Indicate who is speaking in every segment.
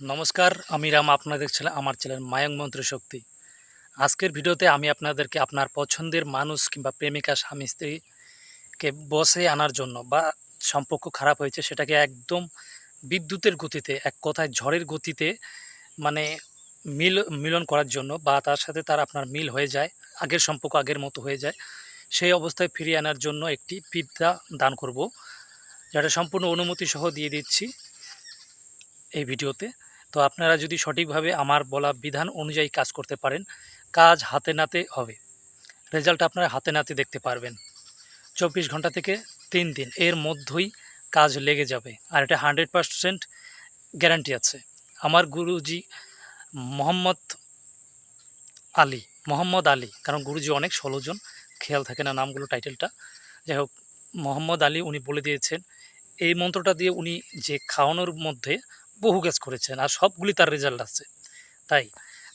Speaker 1: নমস্কার, আমি রাম আপনাদের ছেলে আমার চ্যানেল মায়ং মন্ত্র শক্তি। আজকের ভিডিওতে আমি আপনাদেরকে আপনার পছন্দের মানুষ কিংবা প্রেমিকা স্বামী স্ত্রীকে বসে আনার জন্য বা সম্পর্ক খারাপ হয়েছে সেটাকে একদম বিদ্যুতের গতিতে, এক কথায় ঝড়ের গতিতে মানে মিল, মিলন করার জন্য বা তার সাথে তার আপনার মিল হয়ে যায়, আগের সম্পর্ক আগের মতো হয়ে যায়, সেই অবস্থায় ফিরিয়ে আনার জন্য একটি বিদ্যা দান করব, যেটা সম্পূর্ণ অনুমতি সহ দিয়ে দিচ্ছি এই ভিডিওতে। তো আপনারা যদি সঠিকভাবে আমার বলা বিধান অনুযায়ী কাজ করতে পারেন, কাজ হাতে নাতে হবে। রেজাল্ট আপনারা হাতে নাতে দেখতে পারবেন। চব্বিশ ঘণ্টা থেকে তিন দিন, এর মধ্যেই কাজ লেগে যাবে। আর এটা হান্ড্রেড পারসেন্ট গ্যারান্টি আছে। আমার গুরুজি মোহাম্মদ আলী মোহাম্মদ আলী, কারণ গুরুজি অনেক ষোলোজন খেয়াল থাকে না নামগুলো, টাইটেলটা। যাই হোক, মোহাম্মদ আলী উনি বলে দিয়েছেন, এই মন্ত্রটা দিয়ে উনি যে খাওয়ানোর মধ্যে বহু কাজ করেছেন আর সবগুলি তার রেজাল্ট আছে। তাই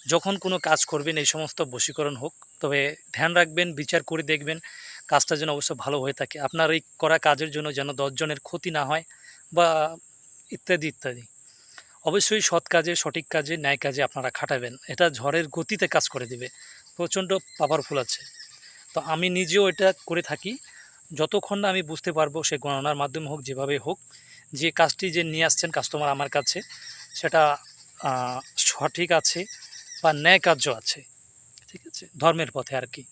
Speaker 1: যখন কোনো কাজ করবেন এই সমস্ত বশীকরণ হোক, তবে ধ্যান রাখবেন, বিচার করে দেখবেন কাজটা যেন অবশ্য ভালো হয়ে থাকে। আপনার এই করা কাজের জন্য যেন দশজনের ক্ষতি না হয় বা ইত্যাদি ইত্যাদি। অবশ্যই সৎ কাজে, সঠিক কাজে, ন্যায় কাজে আপনারা খাটাবেন। এটা ঝড়ের গতিতে কাজ করে দিবে। প্রচণ্ড পাওয়ারফুল আছে। তো আমি নিজেও এটা করে থাকি। যতক্ষণ না আমি বুঝতে পারব সে গণনার মাধ্যমে হোক যেভাবে হোক যে কাজটি যে নিয়ে আসছেন কাস্টমার আমার কাছে, সেটা সঠিক আছে বা ন্যায় কার্য আছে, ঠিক আছে? ধর্মের পথে আর কি।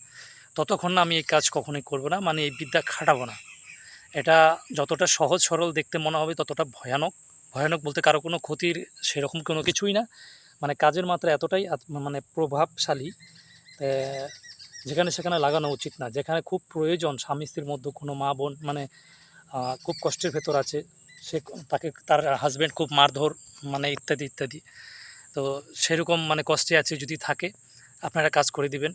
Speaker 1: ততক্ষণ না আমি এই কাজ কখনোই করব না মানে এই বিদ্যা খাটাবো না। এটা যতটা সহজ সরল দেখতে মনে হবে, ততটা ভয়ানক। ভয়ানক বলতে কারও কোনো ক্ষতির সেরকম কোনো কিছুই না। মানে কাজের মাত্রা এতটাই মানে প্রভাবশালী যেখানে সেখানে লাগানো উচিত না। যেখানে খুব প্রয়োজন স্বামী স্ত্রীর মধ্যে কোনো মা বোন মানে খুব কষ্টের ভেতর আছে সে তাকে, তার হাজব্যান্ড খুব মারধর মানে ইত্যাদি ইত্যাদি। তো সেরকম মানে কষ্টে আছে যদি থাকে, আপনারা কাজ করে দিবেন।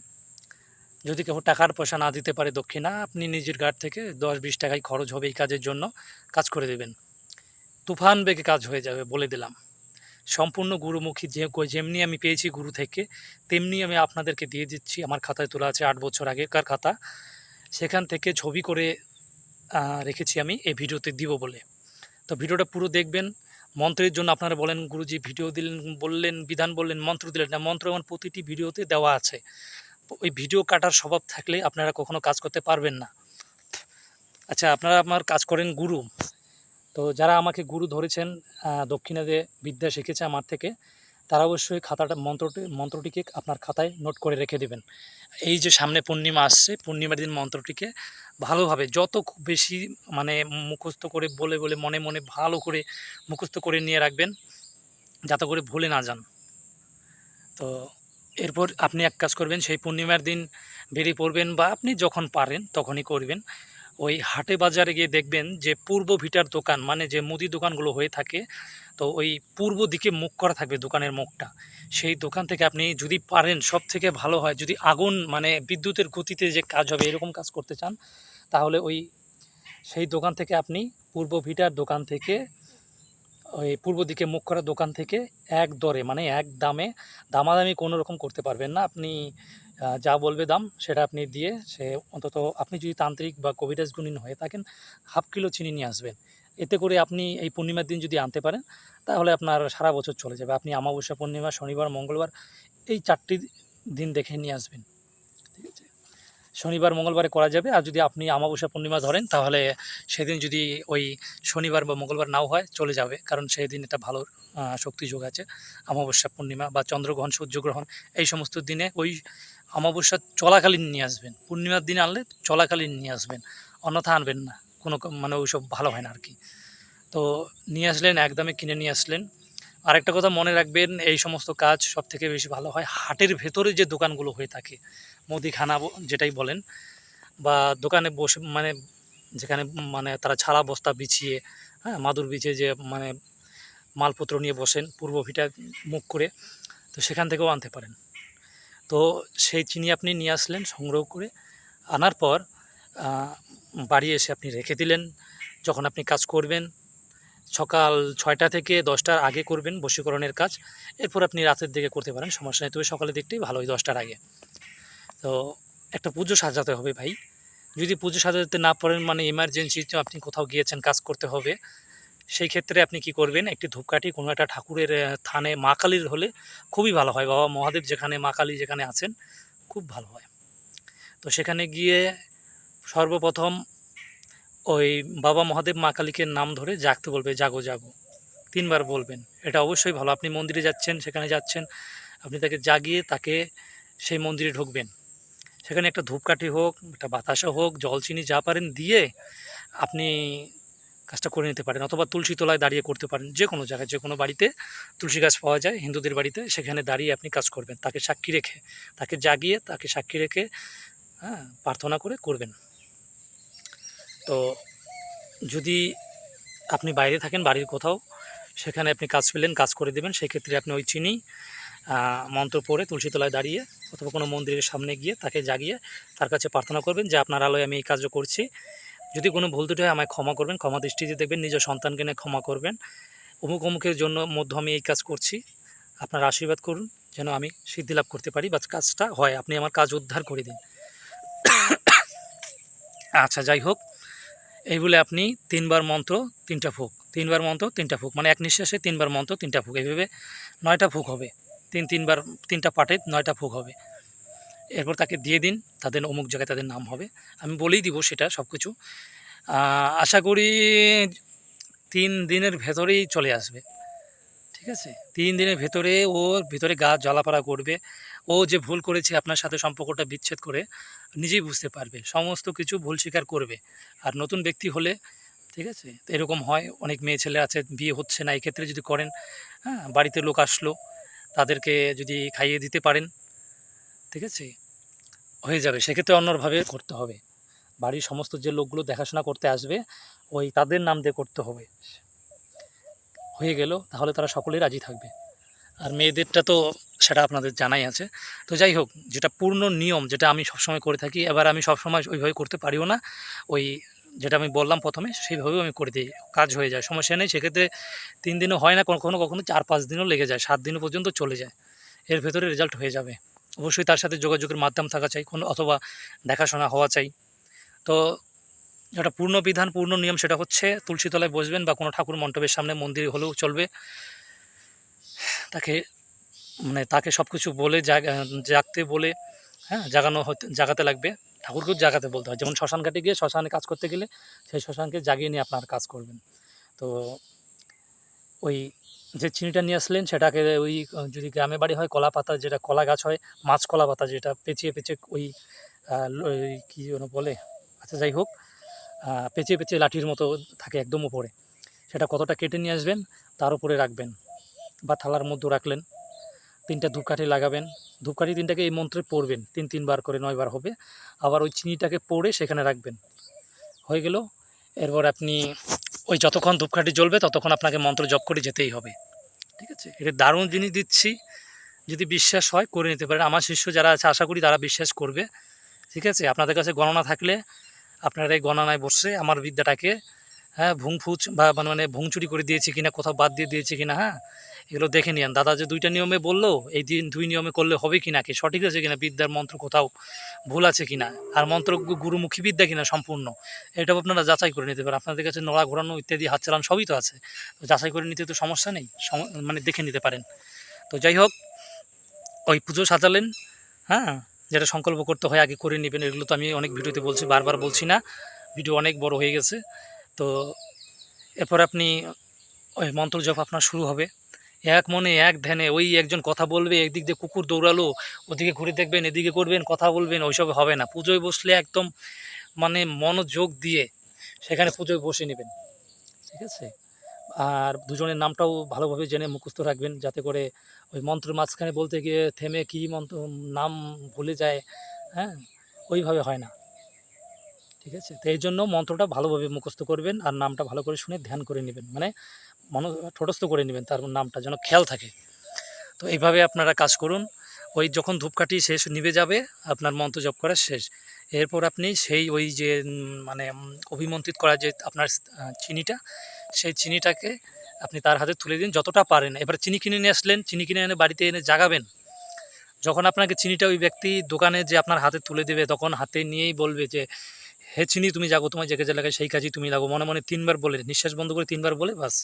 Speaker 1: যদি কেউ টাকার পয়সা না দিতে পারে দক্ষিণা, আপনি নিজের গাড় থেকে দশ বিশ টাকায় খরচ হবে এই কাজের জন্য কাজ করে দেবেন। তুফান বেগে কাজ হয়ে যাবে বলে দিলাম। সম্পূর্ণ গুরুমুখী যে, যেমনি আমি পেয়েছি গুরু থেকে, তেমনি আমি আপনাদেরকে দিয়ে দিচ্ছি। আমার খাতায় তোলা আছে আট বছর আগেকার খাতা। সেখান থেকে ছবি করে রেখেছি আমি, এই ভিডিওতে দিব বলে। তো ভিডিওটা পুরো দেখবেন। মন্ত্রের জন্য আপনারা বলেন, গুরুজি ভিডিও দিলেন, বললেন, বিধান বললেন, মন্ত্র দিলেন। না, মন্ত্র আমার প্রতিটি ভিডিওতে দেওয়া আছে। ওই ভিডিও কাটার স্বভাব থাকলে আপনারা কখনো কাজ করতে পারবেন না। আচ্ছা আপনারা আমার কাজ করেন গুরু। তো যারা আমাকে গুরু ধরেছেন দক্ষিণাদে বিদ্যা শিখেছে আমার থেকে, তারা অবশ্যই খাতাটা, মন্ত্রটি, মন্ত্রটিকে আপনার খাতায় নোট করে রেখে দেবেন। এই যে সামনে পূর্ণিমা আসছে, পূর্ণিমার দিন মন্ত্রটিকে ভালোভাবে যত খুব বেশি মানে মুখস্থ করে বলে বলে মনে মনে ভালো করে মুখস্থ করে নিয়ে রাখবেন, যাতে করে ভুলে না যান। তো এরপর আপনি এক কাজ করবেন, সেই পূর্ণিমার দিন বেরিয়ে পড়বেন বা আপনি যখন পারেন তখনই করবেন। ওই হাটে বাজারে গিয়ে দেখবেন যে পূর্ব ভিটার দোকান মানে যে মুদি দোকানগুলো হয়ে থাকে তো ওই পূর্ব দিকে মুখ করা থাকবে দোকানের মুখটা। সেই দোকান থেকে আপনি যদি পারেন সব থেকে ভালো হয়, যদি আগুন মানে বিদ্যুতের গতিতে যে কাজ হবে, এরকম কাজ করতে চান, তাহলে ওই সেই দোকান থেকে আপনি পূর্ব ভিটার দোকান থেকে, ওই পূর্ব দিকে মুখ করা দোকান থেকে এক দরে মানে এক দামে, দামাদামি কোনো রকম করতে পারবেন না। আপনি যা বলবে দাম, সেটা আপনি দিয়ে সে অন্তত আপনি যদি তান্ত্রিক বা কবিরাজ গুণিন হয়ে থাকেন, হাফ কিলো চিনি নিয়ে আসবেন। এতে করে আপনি এই পূর্ণিমার দিন যদি আনতে পারেন, তাহলে আপনার সারা বছর চলে যাবে। আপনি আমাবস্যা পূর্ণিমা, শনিবার, মঙ্গলবার এই চারটি দিন দেখে নিয়ে আসবেন। ঠিক আছে? শনিবার, মঙ্গলবারে করা যাবে। আর যদি আপনি আমাবস্যা পূর্ণিমা ধরেন, তাহলে সেদিন যদি ওই শনিবার বা মঙ্গলবার নাও হয়, চলে যাবে। কারণ সেই দিন এটা ভালো শক্তি যোগ আছে। অমাবস্যা পূর্ণিমা বা চন্দ্রগ্রহণ, সূর্যগ্রহণ, এই সমস্ত দিনে ওই অমাবস্যা চলাকালীন নিয়ে আসবেন। পূর্ণিমার দিন আনলে চলাকালীন নিয়ে আসবেন। অন্যথা আনবেন না। কোনো মানে ওইসব ভালো হয় না আর কি তো নিয়ে আসলেন, একদমই কিনে নিয়ে আসলেন। আরেকটা কথা মনে রাখবেন, এই সমস্ত কাজ সব থেকে বেশি ভালো হয় হাটের ভেতরে যে দোকানগুলো হয়ে থাকে, মুদিখানা যেটাই বলেন, বা দোকানে বসে মানে যেখানে মানে তারা ছাড়া বস্তা বিছিয়ে হ্যাঁ মাদুর বিছিয়ে যে মানে মালপত্র নিয়ে বসেন, পূর্ব ভিটা মুখ করে, তো সেখান থেকেও আনতে পারেন। তো সেই চিনি আপনি নিয়ে আসলেন, সংগ্রহ করে, আনার পর বাড়ি এসে আপনি রেখে দিলেন, যখন আপনি কাজ করবেন, সকাল ছয়টা থেকে দশটার আগে করবেন বশীকরণের কাজ, এরপর আপনি রাতের দিকে করতে পারেন, সমস্যা নেই, তবে সকালের দিকটাই ভালো হয় দশটার আগে। তো একটা পুজো সাজাতে হবে ভাই। যদি পুজো সাজাতে না পারেন মানে এমার্জেন্সি আপনি কোথাও গিয়েছেন, কাজ করতে হবে, সেই ক্ষেত্রে আপনি কি করবেন, একটি ধূপকাঠি, কোনো একটা ঠাকুরের থানে মা কালীর হলে খুবই ভালো হয়। বাবা মহাদেব যেখানে, মা কালী যেখানে আছেন, খুব ভালো হয়। তো সেখানে গিয়ে সর্বপ্রথম ওই বাবা মহাদেব মা কালীকে নাম ধরে জাগতে বলবে, জাগো জাগো। তিনবার বলবেন। এটা অবশ্যই ভালো। আপনি মন্দিরে যাচ্ছেন, সেখানে যাচ্ছেন, আপনি তাকে জাগিয়ে তাকে সেই মন্দিরে ঢুকবেন। সেখানে একটা ধূপকাঠি হোক, একটা বাতাসা হোক জল চিনি যা পারেন দিয়ে আপনি কাজটা করে নিতে পারেন অথবা তুলসী তলায় দাঁড়িয়ে করতে পারেন। যে কোনো জায়গায় যে কোনো বাড়িতে তুলসী গাছ পাওয়া যায়, হিন্দুদের বাড়িতে, সেখানে দাঁড়িয়ে আপনি কাজ করবেন। তাকে সাক্ষী রেখে, তাকে জাগিয়ে তাকে সাক্ষী রেখে হ্যাঁ প্রার্থনা করে করবেন। তো যদি আপনি বাইরে থাকেন, বাড়ির কোথাও, সেখানে আপনি কাজ পেলেন, কাজ করে দেবেন, সেক্ষেত্রে আপনি ওই চিনি মন্ত্র পড়ে তুলসী তলায় দাঁড়িয়ে অথবা কোনো মন্দিরের সামনে গিয়ে তাকে জাগিয়ে তার কাছে প্রার্থনা করবেন যে, আপনার আলোয় আমি এই কাজটা করছি। যদি কোনো ভুল ত্রুটি হয়, আমায় ক্ষমা করবেন, ক্ষমা দৃষ্টিতে দেখবেন নিজের সন্তানকে নিয়ে ক্ষমা করবেন। অমুক অমুকের জন্য মধ্য আমি এই কাজ করছি। আপনার আশীর্বাদ করুন, যেন আমি সিদ্ধি লাভ করতে পারি বা কাজটা হয়। আপনি আমার কাজ উদ্ধার করে দিন। আচ্ছা যাই হোক। এই বলে আপনি তিনবার মন্ত্র, তিনটা ফুক। তিনবার মন্ত্র, তিনটা ফুক। মানে এক নিঃশ্বাসে তিনবার মন্ত্র, তিনটা ফুক। এইভাবে নয়টা ফুক হবে। তিন, তিনবার, তিনটা পাটে নয়টা ফুক হবে। এরপর তাকে দিয়ে দিন, তাদের অমুক জায়গায় তাদের নাম হবে। আমি বলেই দিব সেটা সব কিছু আশা করি তিন দিনের ভেতরেই চলে আসবে। ঠিক আছে? তিন দিনের ভেতরে ওর ভিতরে গা জ্বালাপাড়া করবে। ও যে ভুল করেছে, আপনার সাথে সম্পর্কটা বিচ্ছেদ করে নিজেই বুঝতে পারবে, সমস্ত কিছু ভুল স্বীকার করবে। আর নতুন ব্যক্তি হলে, ঠিক আছে? তো এরকম হয়, অনেক মেয়ে ছেলে আছে, বিয়ে হচ্ছে না, এক্ষেত্রে যদি করেন হ্যাঁ বাড়িতে লোক আসলো, তাদেরকে যদি খাইয়ে দিতে পারেন, ঠিক আছে? হয়ে যাবে, সেক্ষেত্রে অন্যভাবে করতে হবে। বাড়ির সমস্ত যে লোকগুলো দেখাশোনা করতে আসবে, ওই তাদের নাম দিয়ে করতে হবে। হয়ে গেল, তাহলে তারা সকলেই রাজি থাকবে। আর মেয়েদেরটা তো সেটা আপনাদের জানাই আছে। তো যাই হোক, যেটা পূর্ণ নিয়ম যেটা আমি সবসময় করে থাকি, এবার আমি সবসময় ওইভাবে করতে পারিও না। ওই যেটা আমি বললাম প্রথমে, সেইভাবেও আমি করে দিই, কাজ হয়ে যায়। সমস্যা নেই, সেক্ষেত্রে তিন দিনও হয় না, কখনো কখনো চার পাঁচ দিনও লেগে যায়, সাত দিনও পর্যন্ত চলে যায়। এর ভেতরে রেজাল্ট হয়ে যাবে। অবশ্যই তার সাথে যোগাযোগের মাধ্যম থাকা চাই, কোনো অথবা দেখাশোনা হওয়া চাই। তো যেটা পূর্ণ বিধান, পূর্ণ নিয়ম সেটা হচ্ছে তুলসীতলায় বসবেন বা কোনো ঠাকুর মণ্ডপের সামনে মন্দিরে হলেও চলবে। তাকে মানে তাকে সব কিছু বলে জাগ- জাগতে বলে হ্যাঁ জাগানো হতে, জাগাতে লাগবে। ঠাকুরকেও জাগাতে বলতে হয়। যেমন শ্মশান ঘাটে গিয়ে শ্মশানে কাজ করতে গেলে সেই শ্মশানকে জাগিয়ে নিয়ে আপনার কাজ করবেন। তো ওই যে চিনিটা নিয়ে আসলেন, সেটাকে ওই, যদি গ্রামে বাড়ি হয় কলা পাতা যেটা, কলা গাছ হয়, মাছ কলা পাতা যেটা, পেঁচিয়ে পেঁচিয়ে ওই কী যেন বলে আচ্ছা যাই হোক পেঁচিয়ে পেঁচিয়ে লাঠির মতো থাকে একদম উপরে। সেটা কতটা কেটে নিয়ে আসবেন, তার উপরে রাখবেন বা থালার মধ্যে রাখলেন। তিনটা ধূপকাঠি লাগাবেন। ধূপকাঠি তিনটাকে এই মন্ত্রে পড়বেন। তিন, তিনবার করে নয়বার হবে। আবার ওই চিনিটাকে পড়ে সেখানে রাখবেন। হয়ে গেল। এরপর আপনি ওই যতক্ষণ ধূপকাঠি জ্বলবে ততক্ষণ আপনাকে মন্ত্র জপ করে যেতেই হবে। ঠিক আছে? এটা দারুণ জিনিস দিচ্ছি। যদি বিশ্বাস হয়, করে নিতে পারেন। আমার শিষ্য যারা আছে, আশা করি তারা বিশ্বাস করবে। ঠিক আছে? আপনাদের কাছে গণনা থাকলে আপনারা এই গণনায় বসে আমার বিদ্যাটাকে হ্যাঁ ভুংফুচ বা মানে মানে ভুংচুরি করে দিয়েছে কিনা, কোথাও বাদ দিয়ে দিয়েছে কিনা হ্যাঁ? এগুলো দেখে নিন। দাদা যে দুইটা নিয়মে বলল, এই দিন দুই নিয়মে করলে হবে কিনা, কি সঠিক আছে কিনা, বিদ্যার মন্ত্র কোথাও ভুল আছে কিনা? আর মন্ত্র গুরুমুখী বিদ্যা কিনা সম্পূর্ণ? এটাও আপনারা যাচাই করে নিতে পারেন। আপনাদের কাছে নড়া ঘোরানো ইত্যাদি হাত চালান সবই তো আছে। তো যাচাই করে নিতে তো সমস্যা নেই। মানে দেখে নিতে পারেন। তো যাই হোক, ওই পুজো সাজালেন হ্যাঁ? যেটা সংকল্প করতে হয় আগে করে নেবেন, এগুলো তো আমি অনেক ভিডিওতে বলছি, বারবার বলছি না। ভিডিও অনেক বড় হয়ে গেছে। তো এরপর আপনি ওই মন্ত্র জপ আপনার শুরু হবে। এক মনে, এক ধ্যানে ওই একজন কথা বলবে, একদিক দিয়ে কুকুর দৌড়ালো, ওদিকে ঘুরে দেখবেন, এদিকে করবেন, কথা বলবেন, ওইসব হবে না। পুজোয় বসলে একদম মানে মনোযোগ দিয়ে সেখানে পুজোয় বসে নেবেন। ঠিক আছে? আর দুজনের নামটাও ভালোভাবে জেনে মুখস্থ রাখবেন যাতে করে ওই মন্ত্র মাঝখানে বলতে গিয়ে থেমে কী মন্ত্র, নাম ভুলে যায় হ্যাঁ? ওইভাবে হয় না। ঠিক আছে? তো এই জন্য মন্ত্রটা ভালোভাবে মুখস্থ করবেন আর নামটা ভালো করে শুনে ধ্যান করে নেবেন। মানে মন ঠোটস্থ করে নেবেন তার নামটা যেন খেয়াল থাকে। তো এইভাবে আপনারা কাজ করুন। ওই যখন ধূপকাঠি শেষ নিভে যাবে, আপনার মন্ত্র জপ করা শেষ। এরপর আপনি সেই ওই যে মানে অভিমন্ত্রিত করা যে আপনার চিনিটা, সেই চিনিটাকে আপনি তার হাতে তুলে দিন যতটা পারেন। এবার চিনি কিনে নিয়ে আসলেন, চিনি কিনে এনে বাড়িতে এনে জাগাবেন। যখন আপনাকে চিনিটা ওই ব্যক্তি দোকানে যে আপনার হাতে তুলে দেবে, তখন হাতে নিয়েই বলবে যে হে চিনি, তুমি জাগো তোমার যে কাজে লাগায় সেই কাজই তুমি লাগো। মনে মনে তিনবার বলে, নিঃশ্বাস বন্ধ করে তিনবার বলে, বাস।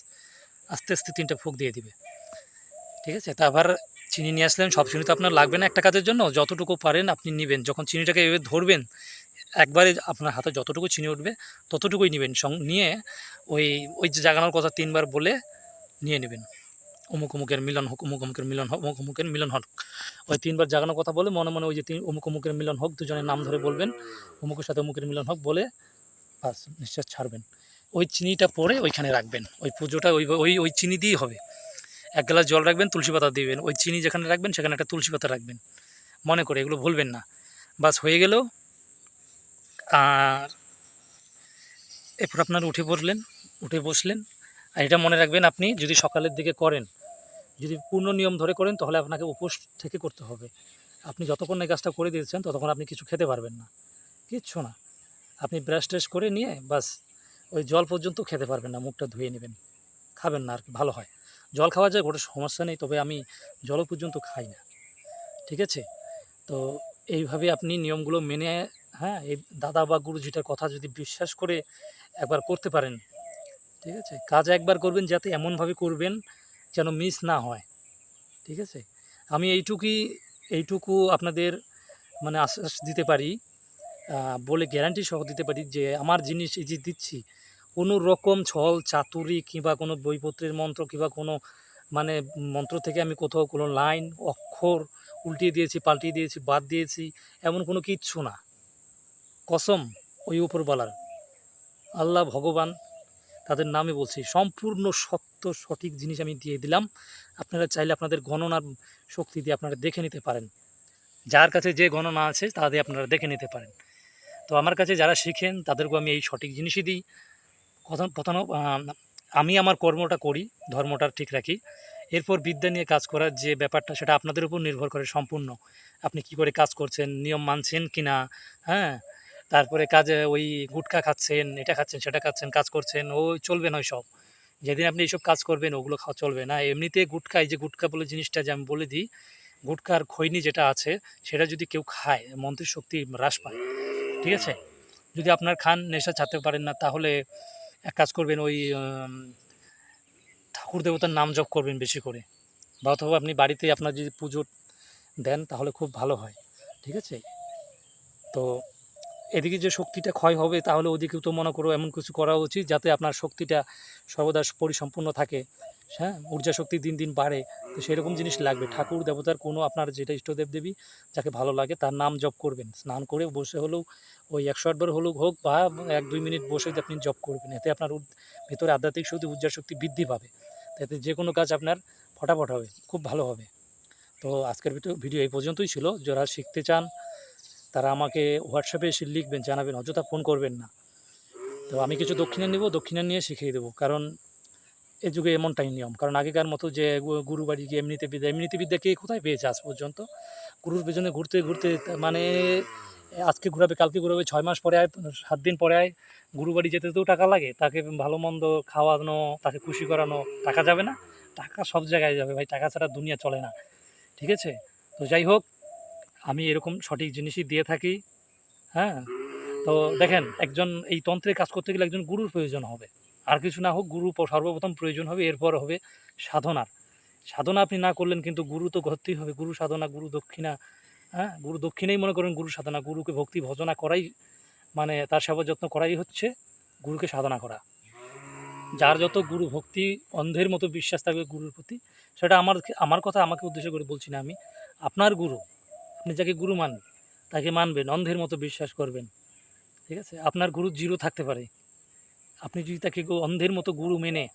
Speaker 1: আস্তে আস্তে তিনটা ফুক দিয়ে দিবে। ঠিক আছে? তারপর চিনি নিয়ে আসলেন, সব চিনি তো আপনার লাগবে না একটা কাজের জন্য। যতটুকু পারেন আপনি নেবেন। যখন চিনিটাকে এভাবে ধরবেন, একবারে আপনার হাতে যতটুকু চিনি উঠবে, ততটুকুই নেবেন। নিয়ে ওই ওই জাগানোর কথা তিনবার বলে নিয়ে নেবেন। অমুক অমুকের মিলন হোক, অমুক অমুকের মিলন হোক, অমুক অমুকের মিলন হোক। ওই তিনবার জাগানোর কথা বলে মনে মনে ওই যে তিন, অমুক অমুকের মিলন হোক, দুজনের নাম ধরে বলবেন, অমুকের সাথে অমুকের মিলন হোক বলে বাস নিঃশ্বাস ছাড়বেন। ওই চিনিটা পরে ওইখানে রাখবেন, ওই পুজোটা ওই ওই ওই চিনি দিয়েই হবে। এক গ্লাস জল রাখবেন, তুলসী পাতা দিবেন, ওই চিনি যেখানে রাখবেন সেখানে একটা তুলসী পাতা রাখবেন। মনে করে এগুলো ভুলবেন না। বাস হয়ে গেল। আর এরপর আপনার উঠে পড়লেন, উঠে বসলেন। আর এটা মনে রাখবেন আপনি, যদি সকালের দিকে করেন যদি পূর্ণ নিয়ম ধরে করেন, তাহলে আপনাকে উপোস থেকে করতে হবে। আপনি যতক্ষণ এই কাজটা করে দিয়েছেন, ততক্ষণ আপনি কিছু খেতে পারবেন না। কিচ্ছু না। আপনি ব্রাশ ট্রাশ করে নিয়ে বাস ওই জল পর্যন্ত খেতে পারবেন না, মুখটা ধুয়ে নেবেন। খাবেন না আর কি, ভালো হয়। জল খাওয়া যায়, কোনো সমস্যা নেই, তবে আমি জলও পর্যন্ত খাই না। ঠিক আছে? তো এইভাবে আপনি নিয়মগুলো মেনে হ্যাঁ এই দাদা বা গুরুজিটার কথা যদি বিশ্বাস করে একবার করতে পারেন। ঠিক আছে? কাজ একবার করবেন, যাতে এমনভাবে করবেন যেন মিস না হয়। ঠিক আছে? আমি এইটুকুই এইটুকু আপনাদের মানে আশ্বাস দিতে পারি বলে গ্যারান্টি সহ দিতে পারি যে আমার জিনিস এই যে দিচ্ছি, কোনো রকম ছল, চাতুরি কিংবা কোনো বইপত্রের মন্ত্র কিংবা কোনো মানে মন্ত্র থেকে আমি কোথাও কোনো লাইন, অক্ষর উল্টিয়ে দিয়েছি, পাল্টিয়ে দিয়েছি, বাদ দিয়েছি, এমন কোনো কিচ্ছু না। কসম, ওই উপরবালার আল্লাহ ভগবান তাদের নামে বলছি। সম্পূর্ণ সত্য, সঠিক জিনিস আমি দিয়ে দিলাম। আপনারা চাইলে আপনাদের গণনার শক্তি দিয়ে আপনারা দেখে নিতে পারেন। যার কাছে যে গণনা আছে, তা দিয়ে আপনারা দেখে নিতে পারেন। তো আমার কাছে যারা শিখেন, তাদেরকেও আমি এই সঠিক জিনিসই দিই। কথা প্রথম আমি আমার কর্মটা করি, ধর্মটা ঠিক রাখি। এরপর বিদ্যা নিয়ে কাজ করার যে ব্যাপারটা, সেটা আপনাদের উপর নির্ভর করে সম্পূর্ণ। আপনি কি করে কাজ করছেন, নিয়ম মানছেন কি না হ্যাঁ? তারপরে কাজে ওই গুটখা খাচ্ছেন, এটা খাচ্ছেন, সেটা খাচ্ছেন, কাজ করছেন, ও চলবে না সব যেদিন আপনি এইসব কাজ করবেন, ওগুলো খাওয়া চলবে না। এমনিতে গুটখা এই যে গুটখা বলে জিনিসটা যে আমি বলে দিই গুটখার খৈনি যেটা আছে, সেটা যদি কেউ খায়, মন্ত্রের শক্তি হ্রাস পায়, ঠিক আছে? যদি আপনার খান, নেশা ছাড়তে পারেন না, তাহলে এক কাজ করবেন, ওই ঠাকুর দেবতার নাম জপ করবেন বেশি করে। বা অথবা আপনি বাড়িতে আপনার যদি পুজো দেন, তাহলে খুব ভালো হয়, ঠিক আছে? তো এদিকে যে শক্তিটা ক্ষয় হবে, তাহলে ওদিকেও তো মনে করো এমন কিছু করা উচিত যাতে আপনার শক্তিটা সর্বদা পরিসম্পন্ন থাকে। হ্যাঁ ঊর্জা শক্তি দিন দিন বাড়ে। তো সেরকম জিনিস লাগবে। ঠাকুর, দেবতার কোনো আপনার যেটা ইষ্টদেব দেবী, যাকে ভালো লাগে তার নাম জপ করবেন। স্নান করে বসে হলেও ওই একশো আটবার হলেও হোক বা এক দুই মিনিট বসে আপনি জপ করবেন, এতে আপনার ভেতরে আধ্যাত্মিক শক্তি, ঊর্জা শক্তি বৃদ্ধি পাবে। তাতে যে কোনো কাজ আপনার ফটাফট হবে, খুব ভালো হবে। তো আজকের ভিডিও এই পর্যন্তই ছিল। যারা শিখতে চান তারা আমাকে হোয়াটসঅ্যাপে এসে লিখবেন, জানাবেন, অযথা ফোন করবেন না। তো আমি কিছু দক্ষিণা নেব, দক্ষিণা নিয়ে শিখিয়ে দেবো। কারণ এ যুগে এমনটাই নিয়ম। কারণ আগেকার মতো যে গুরু বাড়ি গিয়ে এমনিতে বিদ্যা এমনিতে বিদ্যা কে কোথায় পেয়েছে আজ পর্যন্ত? গুরুর পেছনে ঘুরতে ঘুরতে মানে আজকে ঘুরাবে, কালকে ঘুরাবে, ছয় মাস পরে আয়, সাত দিন পরে আয়, গুরু বাড়ি যেতে তো টাকা লাগে। তাকে ভালো মন্দ খাওয়ানো, তাকে খুশি করানো টাকা যাবে না। টাকা সব জায়গায় যাবে। ভাই, টাকা ছাড়া দুনিয়া চলে না। ঠিক আছে? তো যাই হোক আমি এরকম সঠিক জিনিসই দিয়ে থাকি হ্যাঁ? তো দেখেন, একজন এই তন্ত্রে কাজ করতে গেলে একজন গুরুর প্রয়োজন হবে। আর কিছু না হোক, গুরু সর্বপ্রথম প্রয়োজন হবে, এরপর হবে সাধনার। সাধনা আপনি না করলেন কিন্তু গুরু তো ঘরতেই হবে। গুরু সাধনা, গুরু দক্ষিণা হ্যাঁ? গুরু দক্ষিণেই মনে করেন গুরু সাধনা। গুরুকে ভক্তি, ভজনা করাই মানে তার সেবা যত্ন করাই হচ্ছে গুরুকে সাধনা করা। যার যত গুরু ভক্তি, অন্ধের মতো বিশ্বাস থাকবে গুরুর প্রতি, সেটা আমার আমার কথা আমাকে উদ্দেশ্য করে বলছি না আমি। আপনার গুরু আপনি যাকে গুরু মানবেন, তাকে মানবেন, অন্ধের মতো বিশ্বাস করবেন। ঠিক আছে? আপনার গুরু জিরো থাকতে পারে। আপনি যদি তাকে অন্ধের মতো গুরু মেনে,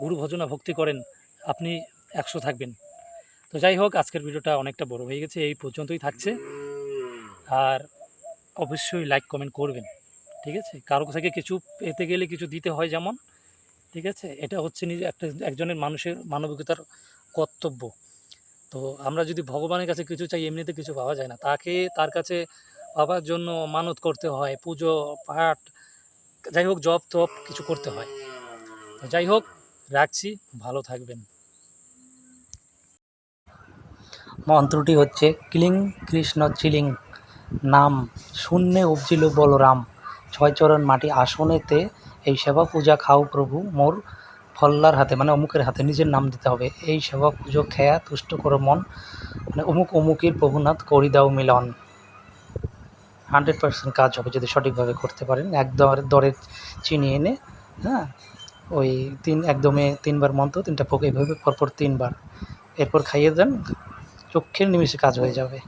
Speaker 1: গুরু ভজনা ভক্তি করেন, আপনি একশো থাকবেন। তো যাই হোক, আজকের ভিডিওটা অনেকটা বড় হয়ে গেছে, এই পর্যন্তই থাকছে। আর অবশ্যই লাইক কমেন্ট করবেন। ঠিক আছে? কারও থেকে কিছু পেতে গেলে কিছু দিতে হয় যেমন। ঠিক আছে? এটা হচ্ছে নিজে একটা একজনের মানুষের মানবিকতার কর্তব্য। তো আমরা যদি ভগবানের কাছে কিছু চাই, এমনিতে কিছু পাওয়া যায় না। তাকে তার কাছে পাওয়ার জন্য মানত করতে হয়, পুজো, পাঠ, যাই হোক জব টপ কিছু করতে হয়। যাই হোক, রাখছি, ভালো থাকবেন। মন্ত্রটি হচ্ছে, ক্লিং কৃষ্ণ চিলিং নাম শূন্যে উপজিল বলরাম।
Speaker 2: ছয় চরণ মাটি আসনেতে এই সেবা পূজা খাও প্রভু মোর ফল্লার হাতে মানে অমুকের হাতে নিজের নাম দিতে হবে। এই সেবা পুজো, খেয়া, তুষ্ট করো মন মানে অমুক অমুকের প্রভুনাথ, করি দাও মিলন। হান্ড্রেড পার্সেন্ট কাজ হবে যদি সঠিকভাবে করতে পারেন। একদম দরে চিনি এনে হ্যাঁ ওই তিন, একদমে তিনবার মন্ত্র, তিনটা পোকে, এইভাবে পরপর তিনবার। এরপর খাইয়ে দেন চক্ষের নিমিষে কাজ হয়ে যাবে।